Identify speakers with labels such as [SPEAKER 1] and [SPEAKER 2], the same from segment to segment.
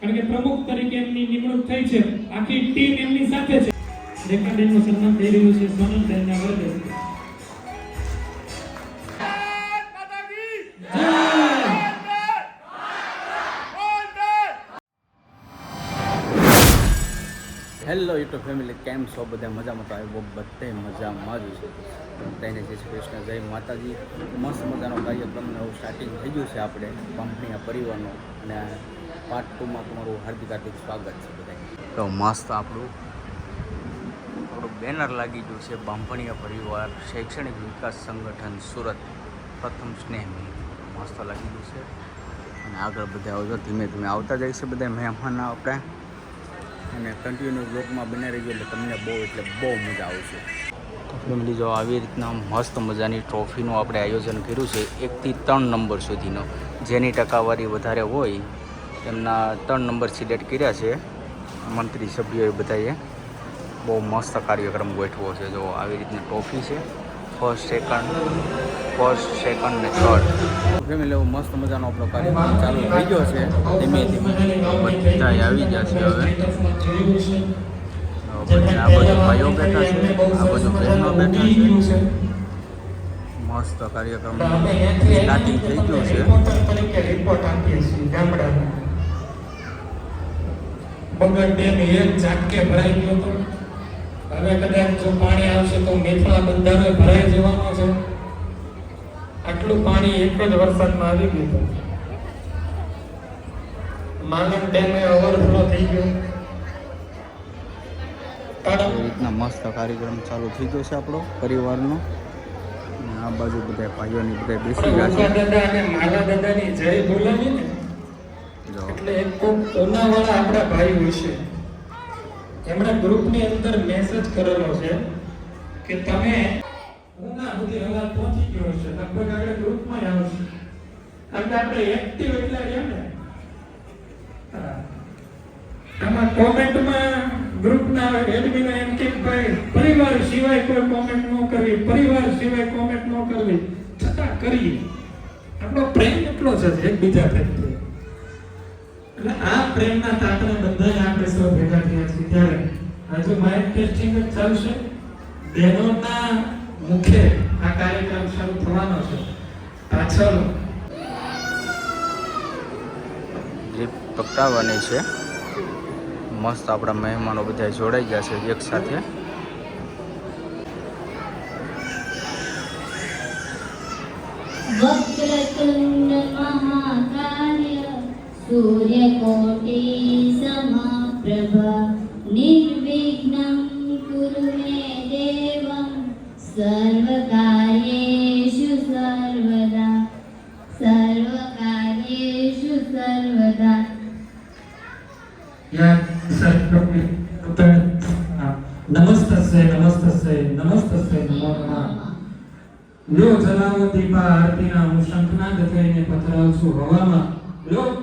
[SPEAKER 1] કારણ કે પ્રમુખ તરીકે એમની નિમણૂક થઈ છે. આખી ટીમ એમની સાથે છે. રેખાબેનનું સન્માન થઈ રહ્યું છે. સોનલબેનના વર્ગે
[SPEAKER 2] હેલો ફેમિલી કેમ છો? બધા મજામાં? તો આવ્યો બધે મજામાં જ છે. તેને જય શ્રી કૃષ્ણ, જય માતાજી. મસ્ત મજાનો કાર્યક્રમ નવું સ્ટાર્ટિંગ થઈ ગયું છે આપણે, કંપનીના પરિવારનો. અને પાર્ટ ટુમાં તમારું હાર્દિક હાર્દિક સ્વાગત છે બધા તો મસ્ત આપણું આપણું બેનર લાગી ગયું છે બાંભણીયા પરિવાર, શૈક્ષણિક વિકાસ સંગઠન, સુરત. પ્રથમ સ્નેહ મસ્ત લાગી ગયું છે. અને આગળ બધા આવજો ધીમે ધીમે આવતા જાય છે બધા મહેમાન આપણે. અને કન્ટિન્યુ બ્લોગમાં બને રહેજો એટલે તમને બહુ એટલે બહુ મજા આવશે. ફેમિલી, જો આવી રીતના મસ્ત મજાની ટ્રોફીનું આપણે આયોજન કર્યું છે, એકથી ત્રણ નંબર સુધીનો. જેની ટકાવારી વધારે હોય, એમના ત્રણ નંબર સિલેક્ટ કર્યા છે. મંત્રી સભ્યોએ બધાએ બહુ મસ્ત કાર્યક્રમ ગોઠવો છે. જો આવી રીતની ટ્રોફી છે ફર્સ્ટ સેકન્ડ ફર્સ્ટ સેકન્ડ ને થર્ડ ફેમિલી એવો મસ્ત મજાનો આપણો કાર્યક્રમ ચાલુ થઈ ગયો છે ધીમે ધીમે. બધા આવી જશે હવે. પછી આ બધું ભાઈઓ બેઠા છે આ બધું બહેનો બેઠા છે. મસ્ત કાર્યક્રમ સ્ટાર્ટિંગ થઈ ગયો છે.
[SPEAKER 1] બગડ ડેમ એક ઝાટકે ભરાઈ ગયો હતો. હવે કદાચ જો પાણી આવશે તો મેથળા બંધારો ભરાઈ જવાનો છે. આટલું પાણી એક જ વરસાદમાં આવી ગયું માનવ ડેમે ઓવરફ્લો થઈ ગયો.
[SPEAKER 2] રીતના મસ્ત કાર્યક્રમ ચાલુ થઈ ગયો છે આપણો પરિવારનો. આ બાજુ બધા ભાઈઓની બધા બેસી ગયા છે.
[SPEAKER 1] દાદા અને માલા દાદાની જય બોલાવી ને એટલે એક ઓનાવાળા આપણા ભાઈ હોય છે. એમણે ગ્રુપની અંદર મેસેજ કરેલો છે કે તમે ઉના સુધી અવાજ પહોંચી ગયો છે લગભગ આપણે ગ્રુપમાં આવશે કારણ કે આપણે એક્ટિવ એટલે રહ્યા ને. આમાં કોમેન્ટમાં ગ્રુપના એડમિન એમ કે ભાઈ, પરિવાર સિવાય કોઈ કોમેન્ટ ન કરવી, પરિવાર સિવાય કોમેન્ટ ન કરવી. છતાં કરીએ. આપણો પ્રેમ એટલો છે, એકબીજા પ્રત્યે. એટલે આ પ્રેમના તાતણે બધા આપણે સૌ ભેગા થયા છીએ. ત્યારે હજુ માઇક ટેસ્ટિંગ ચાલશે બહેનોના મુખે આ કાર્યક્રમ શરૂ થવાનો છે. પાછળ
[SPEAKER 2] જે પ્રગટાવવાની છે. મસ્ત આપણા મહેમાનો બધા જોડાઈ ગયા છે એક સાથે.
[SPEAKER 3] सूर्यकोटि समप्रभ निर्विघ्नं कुरु मे देवं सर्वकार्येषु सर्वदा सर्वकार्येषु सर्वदा
[SPEAKER 1] या નમસ્તસ્ય નમસ્તસ્ય નમસ્તસ્ય નમો નમઃ લ્યો જલાવો દીપા આરતીના હું શંખનાદ થઈને પથરાવ છું હવામાં લ્યો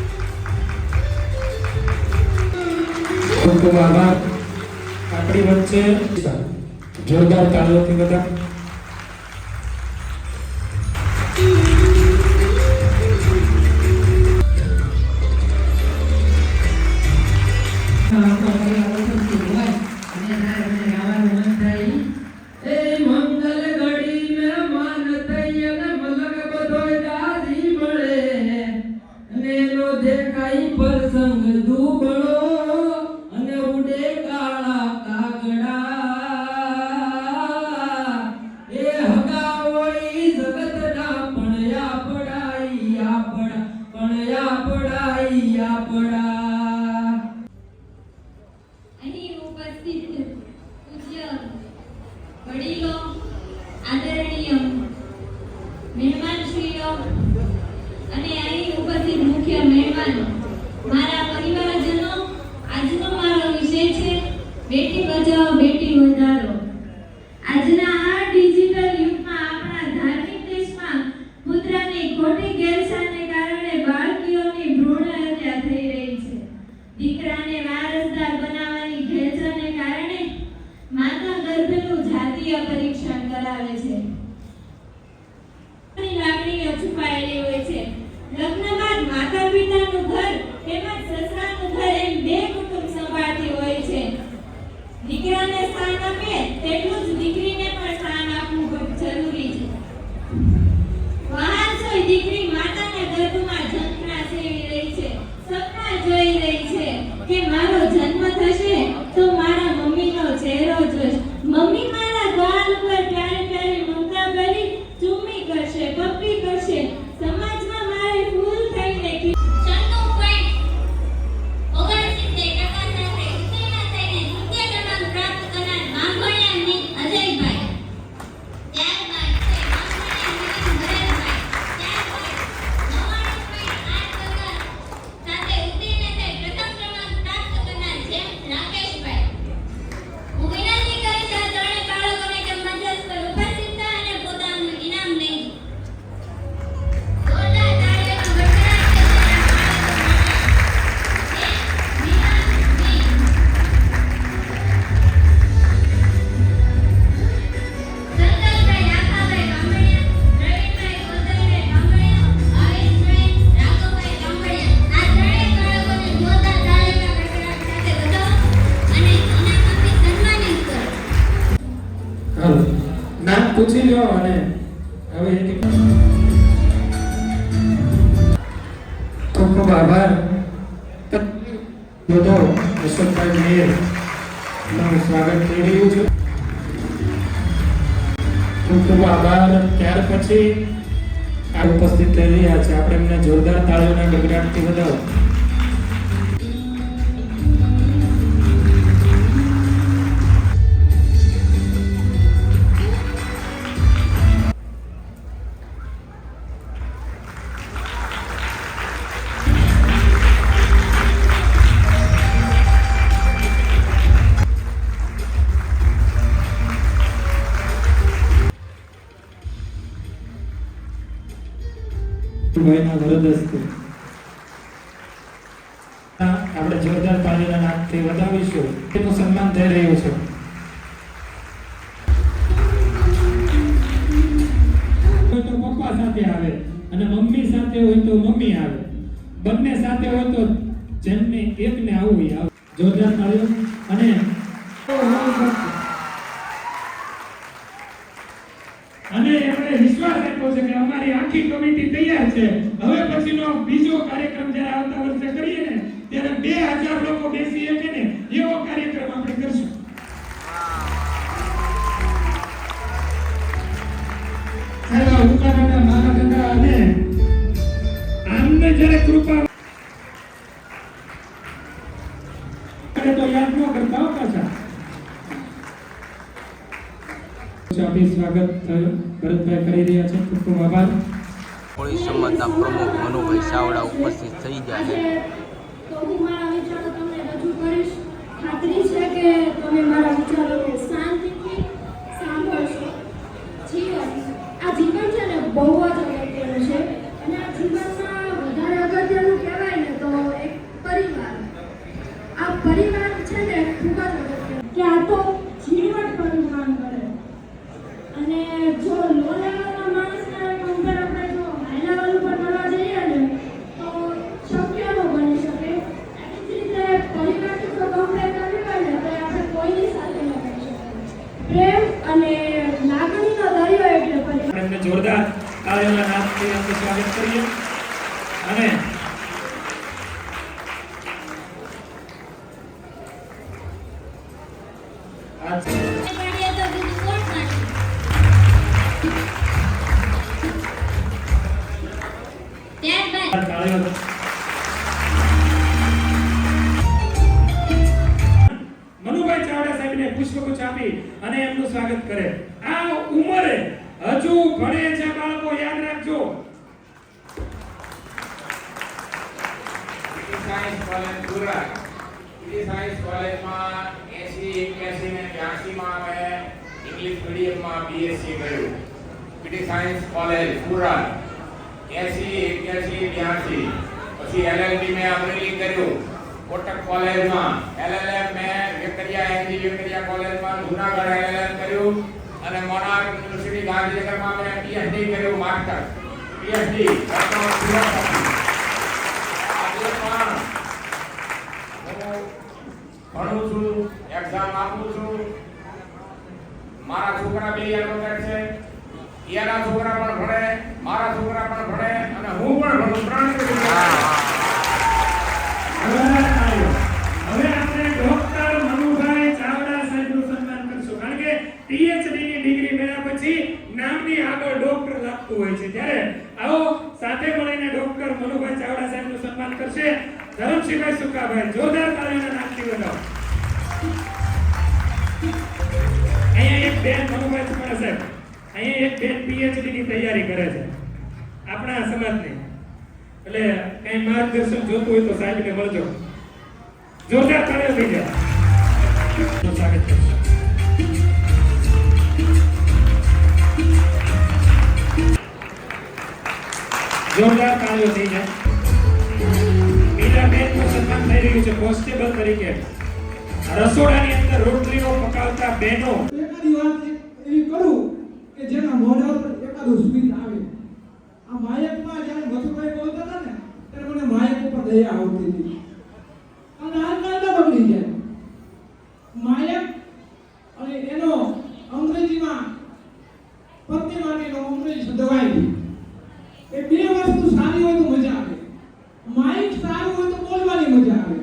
[SPEAKER 1] ખૂબ ખૂબ આભાર. આપણી વચ્ચે જોરદાર તાળીઓથી બધા
[SPEAKER 4] imagine that. અને
[SPEAKER 5] હવે ખૂબ ખૂબ આભાર. બધો યશવંતભાઈ મેયરનું સ્વાગત થઈ રહ્યું છે. ખૂબ ખૂબ આભાર. ત્યાર પછી આ ઉપસ્થિત થઈ રહ્યા છે. આપણે એમને જોરદાર તાળીઓના ગગડાટથી વધાવો. પાણીના વડદસ્તી આપણે જોરદાર પાણીના નામથી વધાવીશું. તેનું સન્માન થઈ રહ્યું છે? પપ્પા સાથે આવે અને મમ્મી સાથે હોય તો મમ્મી આવે. બંને સાથે હોય તો જેમને એકને આવું. જોરદાર તાળીઓ. ખૂબ ખૂબ આભાર.
[SPEAKER 2] કોળી સમાજના પ્રમુખ મનુભાઈ ચાવડા ઉપસ્થિત થઈ ગયા છે.
[SPEAKER 6] તો હું મારા વિચારો તમને રજૂ કરીશ. ખાતરી છે કે તમે મારા
[SPEAKER 5] મનુભાઈ ચાવડા સાહેબને પુષ્પગુચ્છ આપી અને એમનું સ્વાગત કરે. ભણું છું
[SPEAKER 7] એક્ઝામ આપું છું મારા છોકરા બે એડવોકેટ છે. એના છોકરા પણ ભણે, મારા છોકરા પણ ભણે, અને હું પણ ભણું. ત્રણ
[SPEAKER 5] હવે આપણે ડોક્ટર મનુભાઈ ચાવડા સાહેબનું સન્માન કરશું કારણ કે પીએચડી ની ડિગ્રી મેળવ્યા પછી નામની આગળ ડોક્ટર લાગતું હોય છે ત્યારે આવો સાથે મળીને ડોક્ટર મનુભાઈ ચાવડા સાહેબનું સન્માન કરશે. ધરમસિંહભાઈ સુકાભાઈ જોરદાર તાળીઓના નામથી વધાવો અહીંયા એક બેન મનુભાઈ સુકાણા સાહેબ, અહીંયા એક બેન પીએચડી ની તૈયારી કરે છે. આપણા સમાજની. એટલે કઈ માર્ગદર્શન જોતું હોય તો સાહેબને મળજો. જોરદાર તાળીઓ થઈ જાય સ્વાગત કરશે જોરદાર તાળીઓ થઈ જાય થઈ રહ્યું છે. કોન્સ્ટેબલ તરીકે રસોડાની અંદર રોટલીઓ પકાવતા બહેનો
[SPEAKER 8] એકાદી વાત એવી કરું કે જેના મોઢા પર એકાદું સ્મિત આવે. આ માયકમાં જ્યારે મથુભાઈ બોલતા હતા ને, ત્યારે મને માયક ઉપર દયા આવતી હતી અને આજકાલ ના બગડી જાય માયક અને એનો અંગ્રેજીમાં પત્ની માટેનો અંગ્રેજી શબ્દ વાઇફ એ બે વસ્તુ સારી હોય તો મજા આવે માઇક સારું હોય તો બોલવાની મજા આવે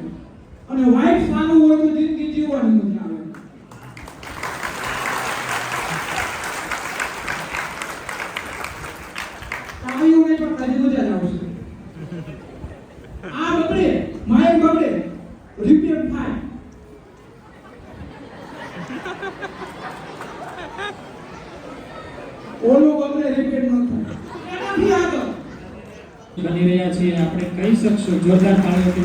[SPEAKER 8] અને વાઇફ સારું હોય તો જિંદગી જીવવાની મજા આવે તાળીઓને પણ તાજી મજા જ આવશે આ બગડે માઇક બગડે રિપેર થાય ઓલો બગડે રિપેર ન થાય એનાથી આગળ
[SPEAKER 5] બની રહ્યા છીએ આપણે કહી શકશું જોરદાર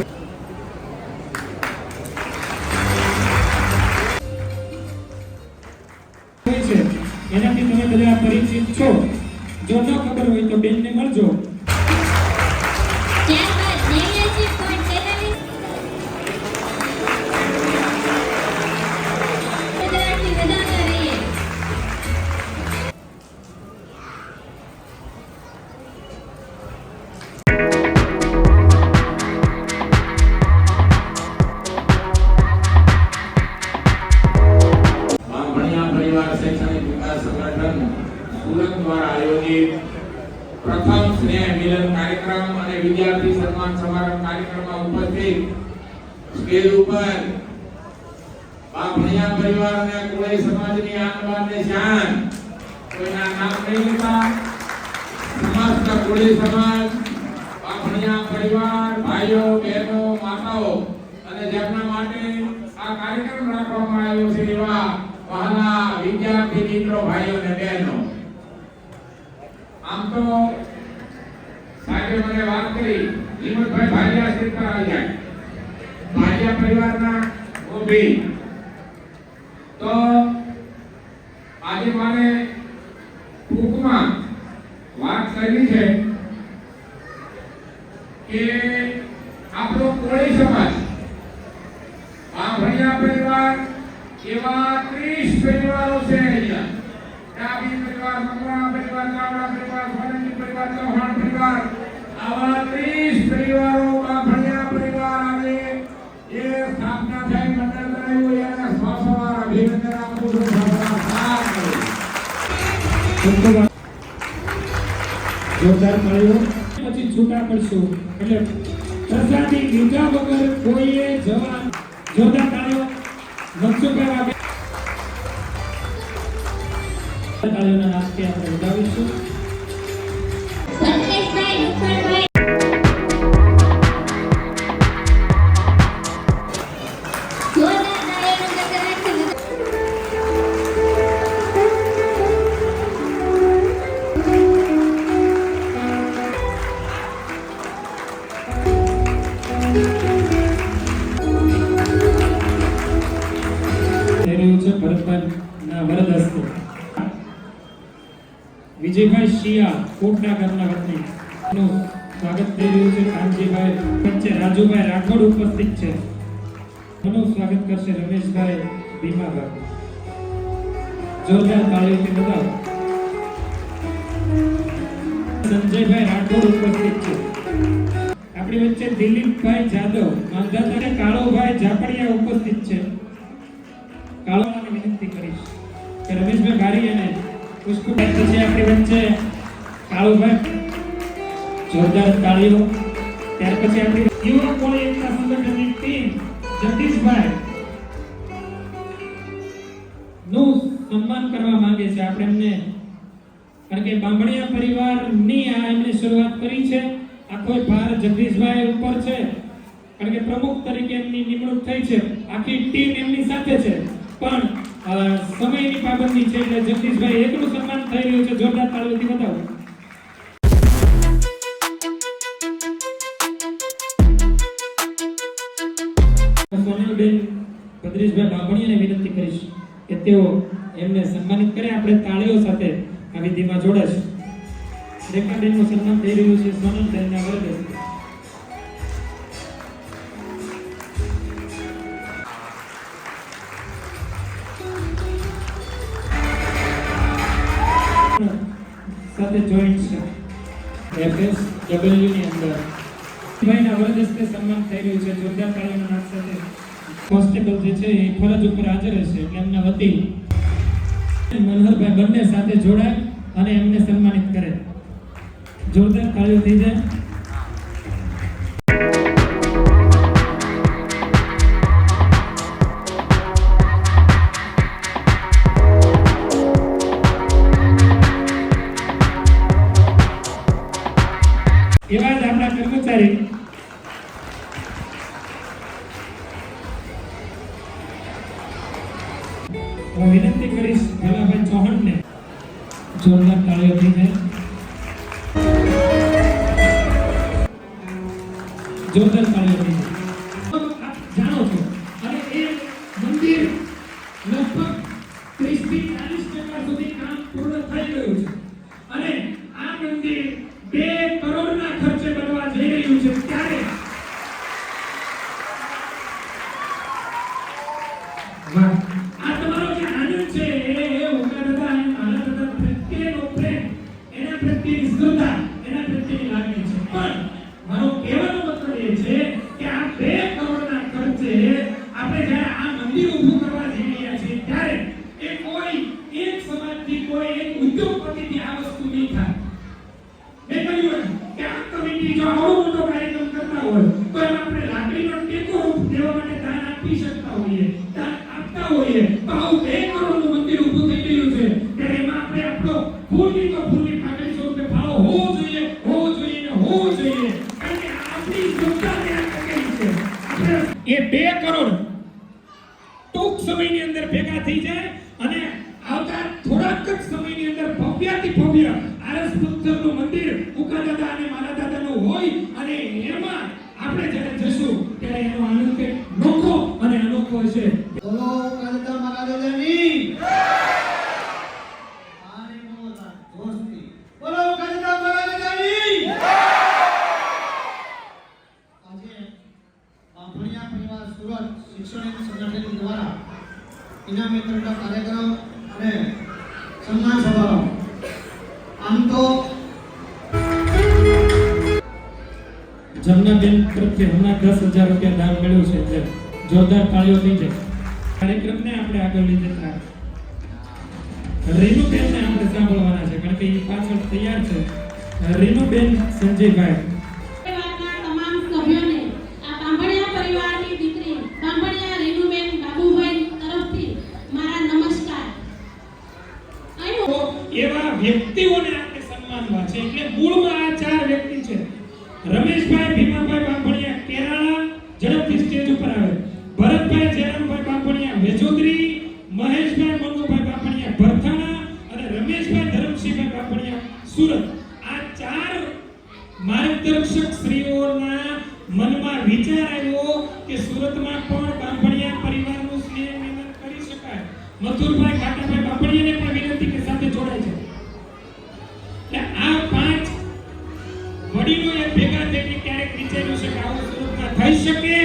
[SPEAKER 7] પરિવાર પરિવાર સમાજ બામણિયા પરિવાર, ભાઈઓ, બહેનો, માતાઓ અને જેમના માટે આ કાર્યક્રમ રાખવામાં આવ્યો છે એવા વહાલા વિદ્યાર્થી મિત્રો, ભાઈઓ અને બહેનો, આમ તો સાહેબે મને વાત કરી, હિંમતભાઈ ભાલિયા સ્થિત પર આવી જાય ભાલિયા પરિવારના ગોભી તો આજે મારે ટૂંકમાં વાત કરવી છે કે આપણો કોળી સમાજ આ ભણ્યા પરિવાર એવા ત્રીસ પરિવારો છે અહીંયા. ડાબી પરિવાર, મકવાણા પરિવાર ચાવડા પરિવાર સોલંકી પરિવાર, ચૌહાણ પરિવાર. આવા ત્રીસ પરિવારો આ ભણ્યા પરિવાર આજે જે સ્થાપના થઈ મંડળ બનાવ્યું, એને સો સો વાર અભિનંદન આપું છું.
[SPEAKER 5] જોરદાર તાળીઓ પછી છૂટા પડશું. એટલે પ્રસાદી લીધા વગર કોઈએ જવા તાળીઓ મનસુખભાઈ વાગે તાળીઓના નાસ્તે આપણે ઉડાવીશું કોટડા ગામના વતની. સ્વાગત થઈ રહ્યું છે કાનજીભાઈ, વચ્ચે રાજુભાઈ રાઠોડ ઉપસ્થિત છે. એનું સ્વાગત કરશે રમેશભાઈ ભીમાભાઈ. જોરદાર તાળીઓથી બતાવો. સંજયભાઈ રાઠોડ ઉપસ્થિત છે. આપણી વચ્ચે દિલીપભાઈ જાદવ માંધાતા અને કાળોભાઈ ઝાપડિયા ઉપસ્થિત છે. કાળોને વિનંતી કરીશ કે રમેશભાઈ ભારી અને પુષ્પભાઈ પછી આપણી વચ્ચે. સંગઠનની ટીમ, જગદીશભાઈ છે. એમને આ એમણે શરૂઆત કરી ઉપર છે. કારણ કે પ્રમુખ તરીકે એમની નિમણૂક થઈ છે. આખી ટીમ એમની સાથે છે. પણ સમયની પાબંદી છે જગદીશભાઈ એકનું સન્માન થઈ રહ્યું છે. જોરદાર તાળીઓથી બતાવો. ભદ્રેશભાઈ બાંભણીયાને વિનંતી કરીશ કે તેઓ એમને સન્માનિત કરે. આપણે તાળીઓ સાથે આ વિધિમાં જોડાશે રેખાબેનનું સન્માન થઈ રહ્યું છે. સોનલબેનના વર્ગ સાથે જોઈન્ટ છે. એફએસ ડબલ્યુ અંદર. ભાઈના વર્ગ સન્માન થઈ રહ્યું છે. જોરદાર તાળીઓના નાદ સાથે. કોન્સ્ટેબલ જે છે એ ફરજ ઉપર હાજર હશે એટલે એમના વતી મનહરભાઈ બંને સાથે જોડાય અને એમને સન્માનિત કરે. જોરદાર કાર્યો થઈ જાય. ટૂંક સમયની અંદર ભેગા થઈ જાય આપણે આગળ લઈ જતા. રેનુબેનને આપણે સાંભળવાના છે, કારણ કે એ પાછળ તૈયાર છે. રેનુબેન સંજયભાઈ.
[SPEAKER 9] ભેગા થઈને ક્યારેક વિચાર્યું છે કે આવું સ્વરૂપમાં થઈ શકે,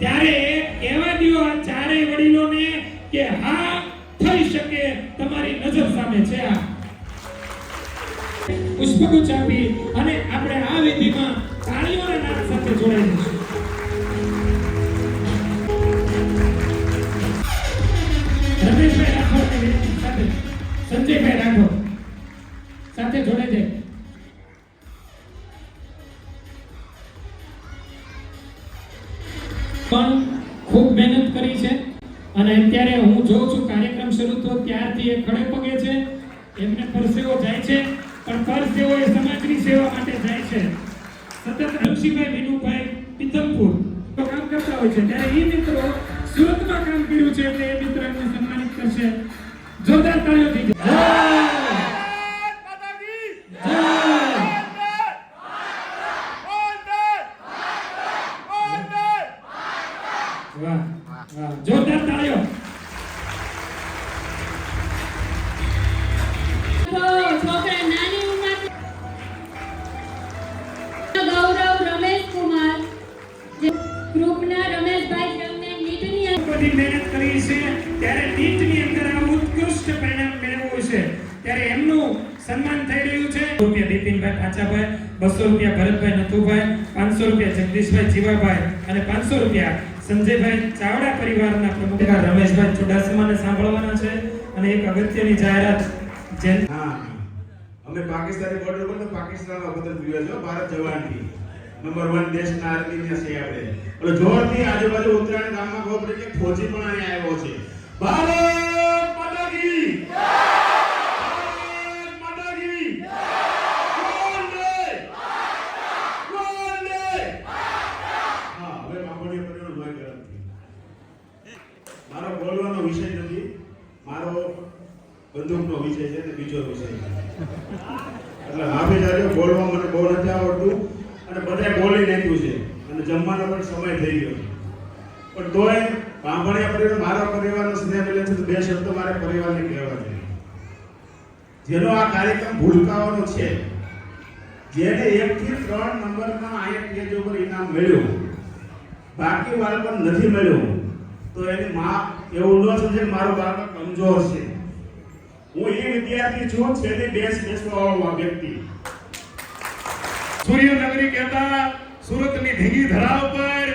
[SPEAKER 9] ત્યારે કહેવા દો આ ચારેય વડીલોને કે હા, થઈ શકે, તમારી નજર સામે છે આ. પુષ્પગુચ્છ આપી અને આપણે આ વિધિમાં તાળીઓના નાદ સાથે જોડાઈ રમેશભાઈ રાઠોડને સાથે, સંજયભાઈ રાઠોડ સાથે જોડે જાય. સતત વિનુભાઈ પિતમપુર કામ કરતા હોય છે ત્યારે એ મિત્રો સુરતમાં કામ કર્યું છે એટલે એ મિત્ર એમને સન્માનિત કરશે જોરદાર તાળીઓથી જય!
[SPEAKER 10] અભદ્ર પીવે છે ભારત જવાનથી નંબર વન દેશના આર્મીના છે આપણે. હવે જોરથી આજુબાજુ ઉત્તરાયણ ગામમાં ખબર પડે કે ફોજી પણ અહીંયા આવ્યો છે. ભારત માતા. મારો બોલવાનો વિષય નથી. મારો બંદૂકનો વિષય છે ને બીજો વિષય. છે એટલે હાફી જાજો બોલવા મને બહુ નથી આવડતું. અને બધાય બોલી નાખ્યું છે. અને જમવાનો પણ સમય થઈ ગયો. પણ તોય બાંભણિયા પરિવાર, મારા પરિવારનો સ્નેહ મિલે છે, તો બે શબ્દો મારે પરિવારને કહેવા છે જેનો આ કાર્યક્રમ ભૂલકાવાનો છે, જેને એકથી ત્રણ નંબરમાં આયા પેજ ઉપર ઇનામ મળ્યું, બાકી બાળકોને નથી મળ્યું, તો એની મા એવું ન સમજે મારો બાળક કમજોર છે. હું એ વિદ્યાર્થી છું છેલ્લી બેસ બેસવાવાળો વ્યક્તિ.
[SPEAKER 9] સૂર્યનગરી કહેતા, સુરતની ધીંગી ધરા ઉપર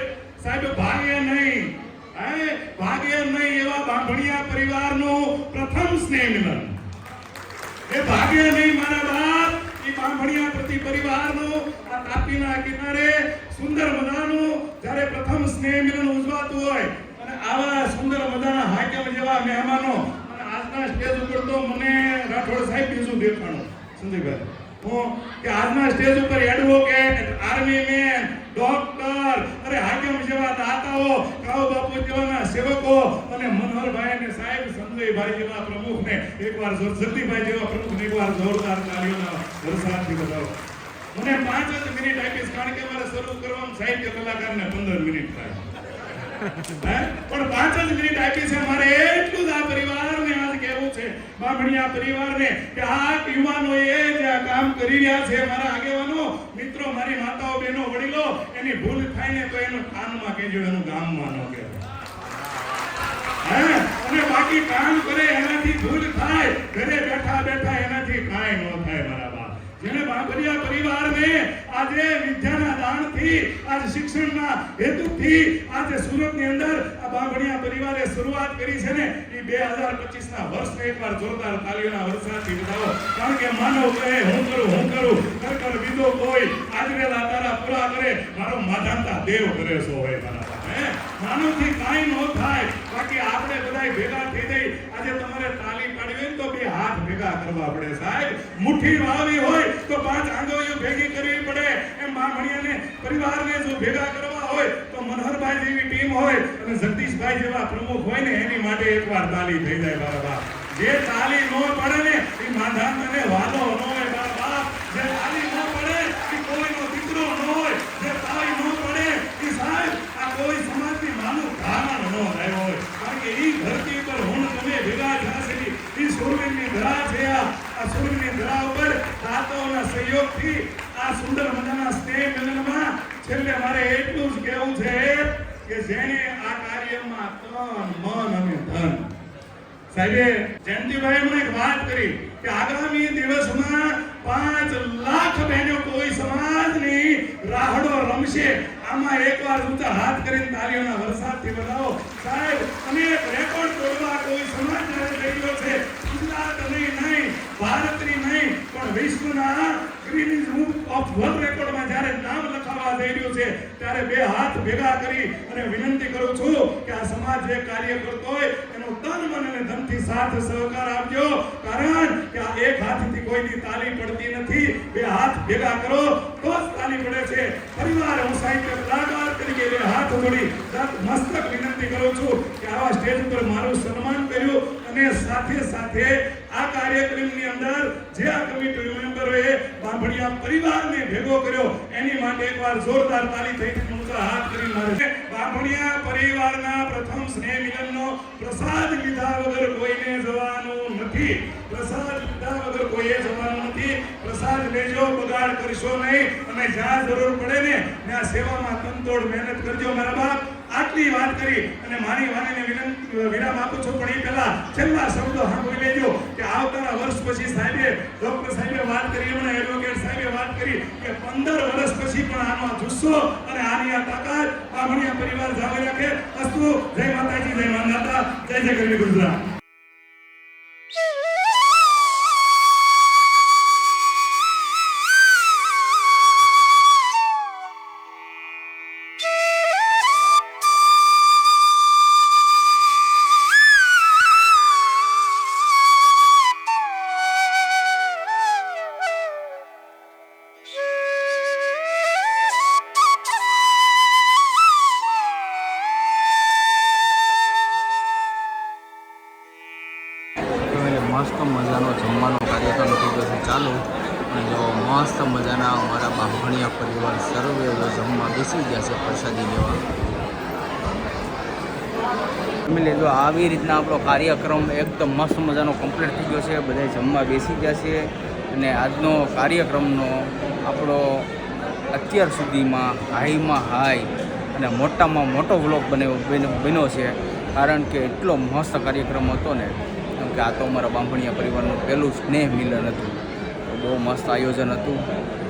[SPEAKER 9] સાહેબ ભાગ્ય નહીં. હે? ભાગ્ય નહીં એવા બાંભણિયા પરિવારનું પ્રથમ સ્નેહ મિલન એ ભાગ્ય નહીં મારા બાપ, એ બાંભણિયા પ્રતિ પરિવારનું આ તાપીના કિનારે સુંદર મજાનું જ્યારે પ્રથમ સ્નેહ મિલન ઉજવાતું હોય, અને આવા સુંદર મજાના હાકમ જેવા મહેમાનો આજના સ્ટેજ ઉપર તો મને રાઠોડ સાહેબ બીજું દેખાણો, સંજયભાઈ. હું કે આજના સ્ટેજ ઉપર એડવોકેટ આર્મી મેન ડોક્ટર અરે હાકેમ જેવા દાતાઓ કાવ બાપુ જેવાના સેવકો અને મનોહરભાઈ અને સાહેબ સંજયભાઈ જેવા પ્રમુખને એકવાર જગદીભાઈ જેવા પ્રમુખને એકવાર જોરદાર તાળીઓના વરસાદથી બતાવો. મને પાંચ જ મિનિટ આપીશ, કારણ કે મારે શરૂ કરવામાં સાહિત્ય કલાકારને પંદર મિનિટ થાય. પણ પાંચ જ મિનિટ આપી છે મારે એટલું જ આ છે બામણિયા પરિવારને કે આ યુવાનોએ જે આ કામ કરી રહ્યા છે. મારા આગેવાનો, મિત્રો, મારી માતાઓ, બહેનો, વડીલો, એની ભૂલ થાય ને તો એનું કાનમાં કહેજો એનું ગામમાં ન કહેજો અને બાકી કામ કરે એનાથી ભૂલ થાય. ઘરે બેઠા બેઠા એનાથી કાંઈ ન થાય મારા જેને બાબરિયા પરિવારને આજે વિદ્યાના દાનથી, આજે શિક્ષણના હેતુથી, આજે સુરતની અંદર આ બાબરિયા પરિવારે શરૂઆત કરી છે ને, એ બે હજાર પચીસ ના વર્ષને એકવાર જોરદાર તાલીઓના વરસાદથી બતાવો. કારણ કે માનવ કહે, હું કરું હું કરું. કર વિદો કોઈ આજરેલા તારા પૂરા કરે, મારો માધાનતા દેવ કરે છો હોય મારા માનવથી કાંઈ ન થાય. બાકી આપણે બધાય ભેગા થઈ જઈ, આજે તમારે તાલી પાડવી તો બે હાથ ભેગા કરવા પડે, સાહેબ. મુઠ્ઠી વાવી હોય તો પાંચ આંગળીઓ ભેગી કરવી પડે. એમ બામણિયાને પરિવારને જો ભેગા કરવા હોય તો મનહરભાઈ જેવી ટીમ હોય અને જગદીશભાઈ જેવા પ્રમુખ હોય ને એની માટે એકવાર તાલી થઈ જાય બરાબર જે તાલી ન પડે ને, એ માધાનને વાલો ન હોય મારા બાપ જે તાલી ન પડે એ કોઈનો દીકરો ન હોય જે તાલી ન પડે એ સાહેબ આ કોઈ સમાજની માનું ધારણ ન થયો હોય કારણ કે એ ધરતી પર હું તમે ભેગા થયા છે એ સુરવીરની ધરા છે આ આ સુરવીરની ધરા ઉપર દાતાઓના સહયોગથી આ સુંદર મજાના સ્નેહ મિલનમાં છેલ્લે મારે એટલું જ કહેવું છે કે જેણે આ કાર્યમાં તન મન અને ધન સાહેબે જયંતિભાઈ મને એક વાત કરી કે આગામી દિવસમાં પાંચ લાખ બહેનો કોઈ સમાજની રાહડો રમશે. આમાં એકવાર ઊંચા હાથ કરીને તાળીઓના વરસાદથી બતાવો. સાહેબ અનેક રેકોર્ડ તોડવા કોઈ સમાજ જ્યારે થઈ ગયો છે? ગુજરાતની નહીં, ભારતની નહીં, પણ વિશ્વના ગ્રીનિઝ બુક ઓફ વર્લ્ડ રેકોર્ડમાં જ્યારે નામ લખાવવા જઈ રહ્યું છે, ત્યારે બે હાથ ભેગા કરી અને વિનંતી કરું છું કે આ સમાજ જે કાર્ય કરતો હોય તન મન અને ધનથી સાથ સહકાર આપજો. કારણ કે આ એક હાથથી કોઈની તાલી પડતી નથી. બે હાથ ભેગા કરો, તો જ તાલી પડે છે. પરિવાર, હું સાહિત્ય કલાકાર તરીકે બે હાથ જોડી મસ્તક વિનંતી કરું છું કે આવા સ્ટેજ ઉપર મારું સન્માન કર્યું અને સાથે સાથે આ કાર્યક્રમની અંદર જે આ કમિટી મેમ્બરોએ બાંભણિયા પરિવારને ભેગો કર્યો, એની માટે એકવાર જોરદાર તાળી થઈને હતી હાથ કરી મારે બાંભણિયા પરિવારના પ્રથમ સ્નેહ મિલનનો પ્રસાદ લીધા વગર કોઈને જવાનું નથી. પ્રસાદ લીધા વગર કોઈએ જવાનું નથી. પ્રસાદ લેજો, બગાડ કરશો નહીં. અને જ્યાં જરૂર પડે ને ત્યાં સેવામાં તનતોડ મહેનત કરજો, મારા બાપ. આટલી વાત કરી અને મારી વાણીને વિનંતી વિરામ આપું છું, પણ એ પહેલા છેલ્લા શબ્દો સાંભળી લેજો કે આવતાના વર્ષ પછી સાહેબે, ડોક્ટર સાહેબે વાત કરી એમણે એડવોકેટ સાહેબે વાત કરી કે પંદર વર્ષ પછી પણ આનો જુસ્સો અને આની આ તાકાત આ પરિવાર જાળવી રાખે. અસ્તુ, જય માતાજી, જય માતા, જય જય ગરવી ગુજરાત.
[SPEAKER 2] મસ્ત મજાનો જમવાનો કાર્યક્રમ થઈ ગયો છે ચાલુ. અને જો મસ્ત મજાના અમારા બાંભણિયા પરિવાર સર્વે જમવા બેસી ગયા છે પ્રસાદી લેવા. ફેમિલી, જો આવી રીતના આપણો કાર્યક્રમ એકદમ મસ્ત મજાનો કમ્પ્લીટ થઈ ગયો છે. બધા જમવા બેસી ગયા છે. અને આજનો કાર્યક્રમનો આપણો અત્યાર સુધીમાં હાઈમાં હાઈ અને મોટામાં મોટો વ્લોગ બન્યો બન્યો- છે. કારણ કે એટલો મસ્ત કાર્યક્રમ હતો ને કે આ તો અમારા બાંભણીયા પરિવારનું પહેલું સ્નેહ મિલન હતું. બહુ મસ્ત આયોજન હતું.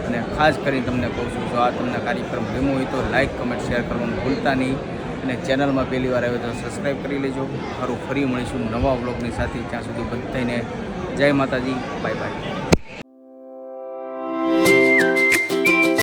[SPEAKER 2] અને ખાસ કરીને તમને કહું છું, જો આ તમને કાર્યક્રમ ગમ્યો હોય તો લાઇક કમેન્ટ શેર કરવાનું ભૂલતા નહીં. અને ચેનલમાં પહેલી વાર આવ્યો તો સબસ્ક્રાઈબ કરી લેજો. મારું ફરી મળીશું નવા વ્લોગની સાથે. ત્યાં સુધી બધાને જય માતાજી. Bye bye